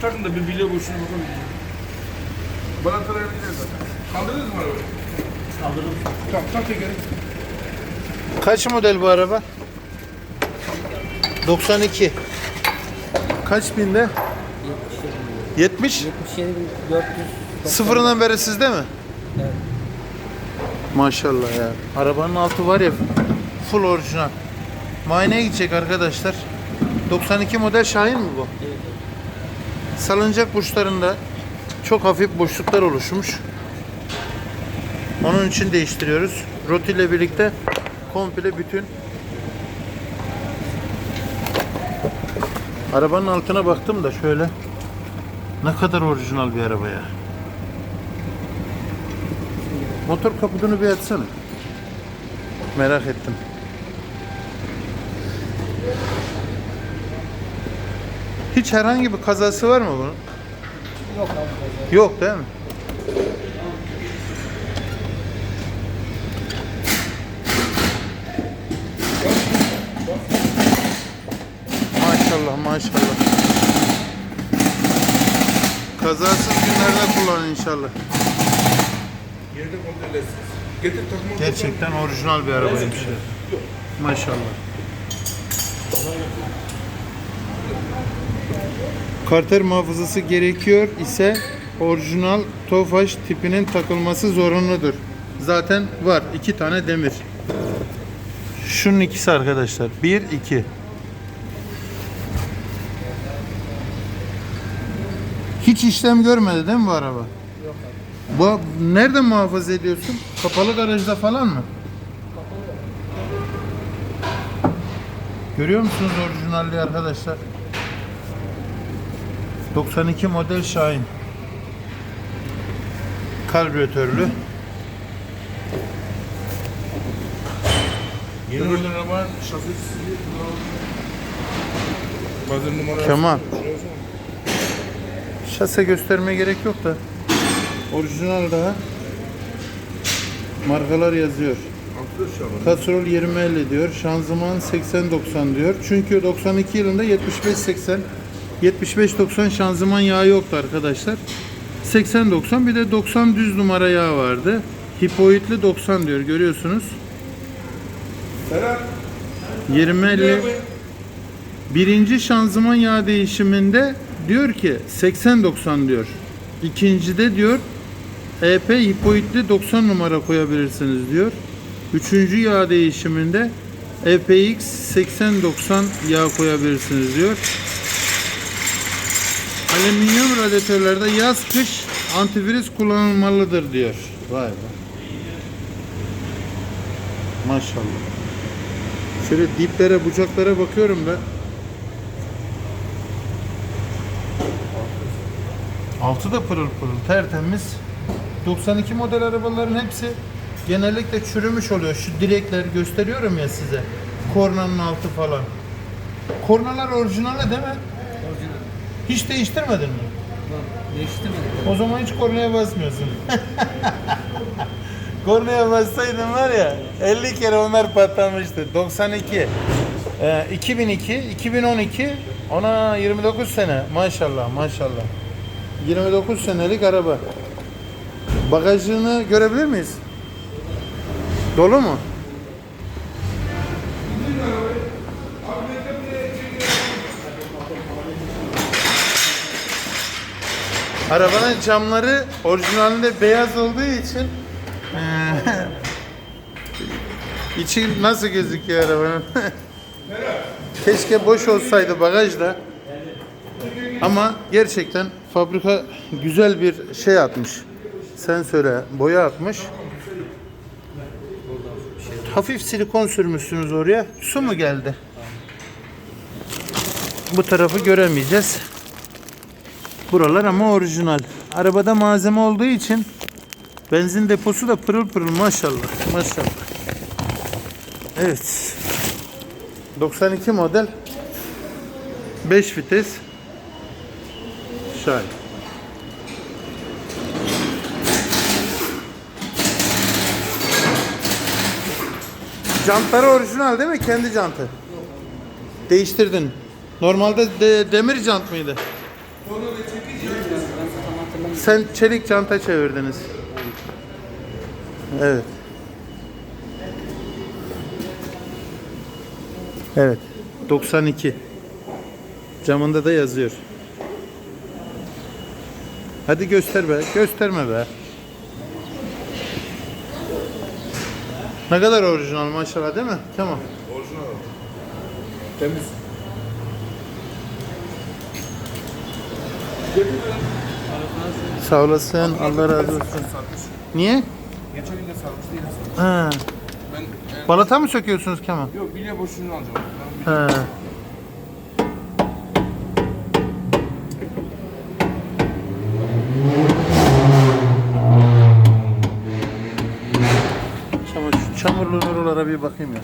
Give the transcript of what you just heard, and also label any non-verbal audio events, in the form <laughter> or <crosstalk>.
Takın da bir bile boşuna bakalım. Balatlara gideceğiz zaten. Kaldırdınız mı arabayı? Kaldırdım. Tamam, tak tekeri. Kaç model bu araba? 92. Kaç binde? 70. 77.400 Sıfırından beri sizde mi? Evet. Maşallah ya. Arabanın altı var ya full orijinal. Muayeneye gidecek arkadaşlar. 92 model Şahin mi bu? Salıncak burçlarında çok hafif boşluklar oluşmuş. Onun için değiştiriyoruz. Roti ile birlikte komple bütün Arabanın altına baktım da şöyle ne kadar orijinal bir araba ya. Motor kaputunu bir açsana. Merak ettim. Hiç herhangi bir kazası var mı bunun? Yok abi. Yok değil mi? Maşallah maşallah. Kazasız günlerde kullan inşallah. Yerde kontrol etsin. Getir takma. Gerçekten orijinal bir arabaymış. ya. Maşallah. Karter muhafızası gerekiyor ise orijinal Tofaş tipinin takılması zorunludur. Zaten var. iki tane demir. Şunun ikisi arkadaşlar. Bir, iki. Hiç işlem görmedi değil mi bu araba? Bu nerede muhafaza ediyorsun? Kapalı garajda falan mı? Görüyor musunuz orijinalliği arkadaşlar? 92 model Şahin. Karbüratörlü. Yeni model araba şasisi. Kemal. Şase göstermeye gerek yok da. Orijinal daha. Markalar yazıyor. Kastrol 2050 diyor. Şanzıman 80-90 diyor. Çünkü 92 yılında 75-80 75-90 şanzıman yağı yoktu arkadaşlar. 80-90 bir de 90 düz numara yağ vardı. Hipoitli 90 diyor görüyorsunuz. Serhat. 20-50 birinci şanzıman yağ değişiminde diyor ki 80-90 diyor. İkincide diyor EP hipoitli 90 numara koyabilirsiniz diyor. Üçüncü yağ değişiminde EPX 80-90 yağ koyabilirsiniz diyor. Alüminyum radyatörlerde yaz kış antivirüs kullanılmalıdır diyor. Vay be. Maşallah. Şöyle diplere, bucaklara bakıyorum ben. Altı da pırıl pırıl, tertemiz. 92 model arabaların hepsi genellikle çürümüş oluyor. Şu direkler gösteriyorum ya size. Kornanın altı falan. Kornalar orijinali değil mi? Orijinal. Hiç değiştirmedin mi? Bak değiştirmedik. O zaman hiç kornaya basmıyorsun. <laughs> kornaya bassaydın var ya 50 kere onlar patlamıştı. 92, e, 2002, 2012 ona 29 sene maşallah maşallah. 29 senelik araba. Bagajını görebilir miyiz? Dolu mu? Arabanın camları orijinalinde beyaz olduğu için eee, <laughs> içi nasıl gözüküyor arabanın? <laughs> Keşke boş olsaydı bagajda. Ama gerçekten fabrika güzel bir şey atmış. Sen söyle, boya atmış. Hafif silikon sürmüşsünüz oraya. Su mu geldi? Bu tarafı göremeyeceğiz. Buralar ama orijinal. Arabada malzeme olduğu için benzin deposu da pırıl pırıl maşallah. Maşallah. Evet. 92 model 5 vites Şahin. Jantları orijinal değil mi? Kendi jantı. Değiştirdin. Normalde de- demir jant mıydı? Sen çelik janta çevirdiniz. Evet. Evet. 92. Camında da yazıyor. Hadi göster be. Gösterme be. Ne kadar orijinal maşallah değil mi? Tamam. Orijinal. Temiz. Sağ olasın. Allah razı olsun. Niye? Geçen gün de sarmış değil mi? Ha. Ben Balata mı söküyorsunuz Kemal? yok bilye boşluğunu alacağım. Ben Ha. Çamur, şu çamurlu nurlara bir bakayım ya.